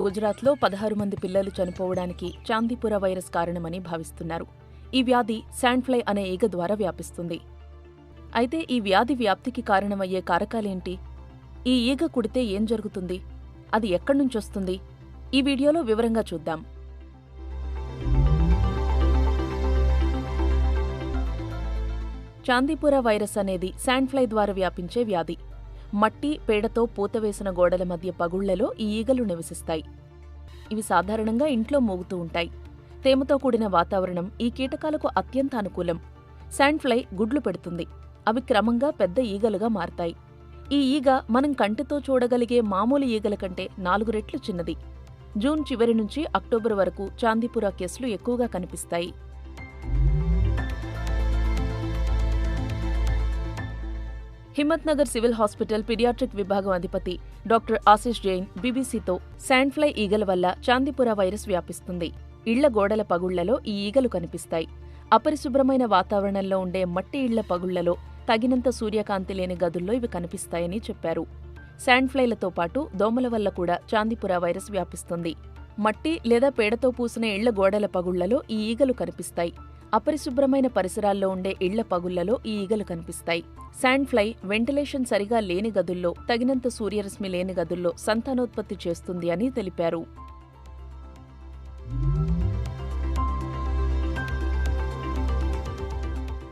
గుజరాత్లో పదహారు మంది పిల్లలు చనిపోవడానికి చాందీపుర వైరస్ కారణమని భావిస్తున్నారు. ఈ వ్యాధి శాండ్ఫ్లై అనే ఈగ ద్వారా వ్యాపిస్తుంది. అయితే ఈ వ్యాధి వ్యాప్తికి కారణమయ్యే కారకాలేంటి? ఈ ఈగ కుడితే ఏం జరుగుతుంది? అది ఎక్కడ్నుంచొస్తుంది ఈ వీడియోలో వివరంగా చూద్దాం. చాందీపుర వైరస్ అనేది శాండ్ఫ్లై ద్వారా వ్యాపించే వ్యాధి. మట్టి పేడతో పూతవేసిన గోడల మధ్య పగుళ్ళలో ఈ ఈగలు నివసిస్తాయి. ఇవి సాధారణంగా ఇంట్లో మోగుతూ ఉంటాయి. తేమతో కూడిన వాతావరణం ఈ కీటకాలకు అత్యంత అనుకూలం. శాండ్ఫ్లై గుడ్లు పెడుతుంది. అవి క్రమంగా పెద్ద ఈగలుగా మారతాయి. ఈ ఈగ మనం కంటితో చూడగలిగే మామూలు ఈగల కంటే నాలుగు రెట్లు చిన్నది. జూన్ చివరి నుంచి అక్టోబర్ వరకు చాందీపుర కేసులు ఎక్కువగా కనిపిస్తాయి. హిమ్మత్నగర్ సివిల్ హాస్పిటల్ పిడియాట్రిక్ విభాగం అధిపతి డాక్టర్ ఆశిష్ జైన్ బీబీసీతో శాండ్ఫ్లై ఈగల వల్ల చాందీపుర వైరస్ వ్యాపిస్తుంది. ఇళ్ళ గోడల పగుళ్ళలో ఈ ఈగలు కనిపిస్తాయి. అపరిశుభ్రమైన వాతావరణంలో ఉండే మట్టి ఇళ్ళ పగుళ్ళలో తగినంత సూర్యకాంతి లేని గదుల్లో ఇవి కనిపిస్తాయని చెప్పారు. శాండ్ఫ్లైలతో పాటు దోమల వల్ల కూడా చాందీపుర వైరస్ వ్యాపిస్తుంది. మట్టి లేదా పేడతో పూసిన ఇళ్ళ గోడల పగుళ్ళలో ఈ ఈగలు కనిపిస్తాయి. అపరిశుభ్రమైన పరిసరాల్లో ఉండే ఇళ్ళ పగుళ్ళలో ఈ ఈగలు కనిపిస్తాయి. శాండ్ఫ్లై వెంటిలేషన్ సరిగా లేని గదుల్లో తగినంత సూర్యరశ్మి లేని గదుల్లో సంతానోత్పత్తి చేస్తుంది అని తెలిపారు.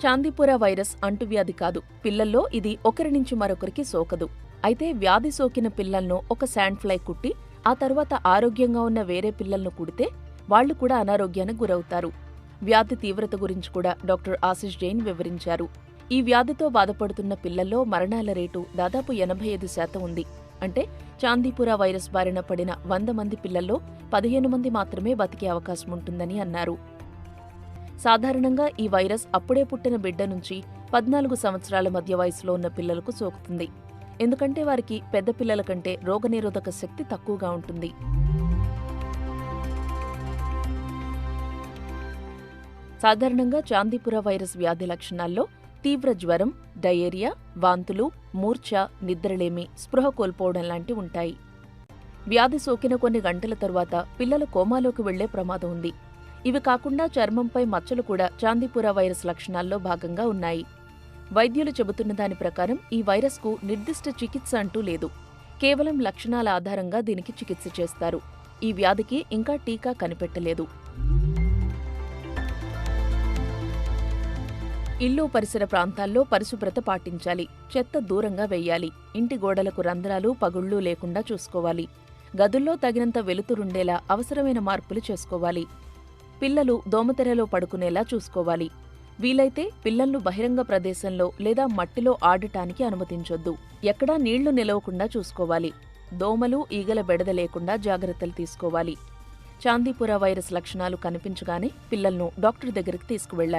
చాందీపుర వైరస్ అంటువ్యాధి కాదు. పిల్లల్లో ఇది ఒకరి నుంచి మరొకరికి సోకదు. అయితే వ్యాధి సోకిన పిల్లలను ఒక శాండ్ఫ్లై కుట్టి ఆ తర్వాత ఆరోగ్యంగా ఉన్న వేరే పిల్లలను కుడితే వాళ్ళు కూడా అనారోగ్యానికి గురవుతారు. వ్యాధి తీవ్రత గురించి కూడా డాక్టర్ ఆశిష్ జైన్ వివరించారు. ఈ వ్యాధితో బాధపడుతున్న పిల్లల్లో మరణాల రేటు దాదాపు ఎనభై ఐదు శాతం ఉంది. అంటే చాందీపుర వైరస్ బారిన పడిన వంద మంది పిల్లల్లో పదిహేను మంది మాత్రమే బతికే అవకాశం ఉంటుందని అన్నారు. సాధారణంగా ఈ వైరస్ అప్పుడే పుట్టిన బిడ్డ నుంచి పద్నాలుగు సంవత్సరాల మధ్య వయసులో ఉన్న పిల్లలకు సోకుతుంది. ఎందుకంటే వారికి పెద్ద పిల్లల కంటే రోగనిరోధక శక్తి తక్కువగా ఉంటుంది. సాధారణంగా చాందీపుర వైరస్ వ్యాధి లక్షణాల్లో తీవ్ర జ్వరం డయేరియా వాంతులు మూర్ఛ నిద్రలేమి స్పృహ కోల్పోవడం లాంటివి ఉంటాయి. వ్యాధి సోకిన కొన్ని గంటల తరువాత పిల్లలు కోమాలోకి వెళ్ళే ప్రమాదం ఉంది. ఇవి కాకుండా చర్మంపై మచ్చలు కూడా చాందీపుర వైరస్ లక్షణాల్లో భాగంగా ఉన్నాయి. వైద్యులు చెబుతున్న దాని ప్రకారం ఈ వైరస్కు నిర్దిష్ట చికిత్స అంటూ లేదు. కేవలం లక్షణాల ఆధారంగా దీనికి చికిత్స చేస్తారు. ఈ వ్యాధికి ఇంకా టీకా కనిపెట్టలేదు. ఇల్లు పరిసర ప్రాంతాల్లో పరిశుభ్రత పాటించాలి. చెత్త దూరంగా వెయ్యాలి ఇంటి గోడలకు రంధ్రాలు పగుళ్ళు లేకుండా చూసుకోవాలి. గదుల్లో తగినంత వెలుతురుండేలా అవసరమైన మార్పులు చేసుకోవాలి. పిల్లలు దోమతెరలో పడుకునేలా చూసుకోవాలి. వీలైతే పిల్లలను బహిరంగ ప్రదేశంలో లేదా మట్టిలో ఆడటానికి అనుమతించొద్దు. ఎక్కడా నీళ్ళు నిలవకుండా చూసుకోవాలి. దోమలు ఈగల బెడద లేకుండా జాగ్రత్తలు తీసుకోవాలి. చాందీపుర వైరస్ లక్షణాలు కనిపించగానే పిల్లలను డాక్టర్ దగ్గరికి తీసుకువెళ్ళాలి